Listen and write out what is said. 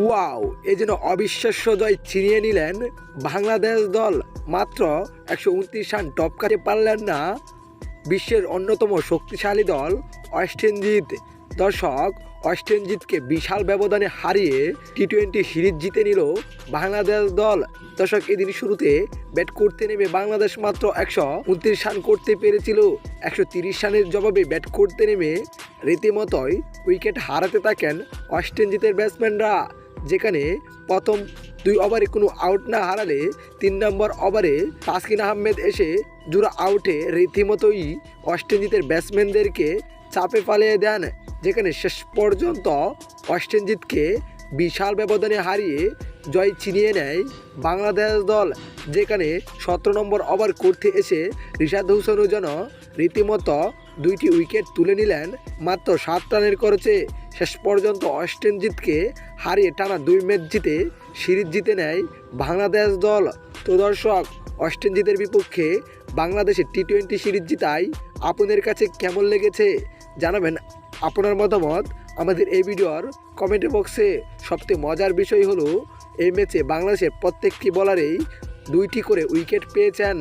Wow, এ যেন অবিশ্বাস্য জয় ছিনিয়ে নিলেন বাংলাদেশ দল। মাত্র একশো উনত্রিশ রান টপকাতে পারলেন না বিশ্বের অন্যতম শক্তিশালী দল ওয়েস্ট ইন্ডিজ দর্শক ওয়েস্ট ইন্ডিজকে বিশাল ব্যবধানে হারিয়ে টি টোয়েন্টি সিরিজ জিতে নিল বাংলাদেশ দল। দর্শক, এদিন শুরুতে ব্যাট করতে নেমে বাংলাদেশ মাত্র একশো উনত্রিশ রান করতে পেরেছিল। একশো তিরিশ রানের জবাবে ব্যাট করতে নেমে রীতিমতোই উইকেট হারাতে থাকেন ওয়েস্ট ইন্ডিজের ব্যাটসম্যানরা। যেখানে প্রথম দুই ওভারে কোনো আউট না হারালে তিন নম্বর ওভারে তাসকিন আহমেদ এসে জোড়া আউটে রীতিমতোই ইন্ডিজের ব্যাটসম্যানদেরকে চাপে পালিয়ে দেন, যেখানে শেষ পর্যন্ত ইন্ডিজকে বিশাল ব্যবধানে হারিয়ে জয় ছিনিয়ে নেয় বাংলাদেশ দল, যেখানে সতেরো নম্বর ওভার করতে এসে রিশাদ হোসেনও যেন রীতিমতো দুইটি উইকেট তুলে নিলেন, মাত্র সাত রানের করেছে শেষ পর্যন্ত ইন্ডিজকে হারিয়ে টানা দুই ম্যাচ জিতে সিরিজ জিতে নেয় বাংলাদেশ দল। তো দর্শক ইন্ডিজের বিপক্ষে বাংলাদেশের টি টোয়েন্টি সিরিজ জিতাই আপনাদের কাছে কেমন লেগেছে জানাবেন আপনার মতামত। আমাদের এই ভিডিওর কমেন্ট বক্সে সবচেয়ে মজার বিষয় হলো, এই ম্যাচে বাংলাদেশের প্রত্যেকটি বলারেই দুইটি করে উইকেট পেয়েছেন।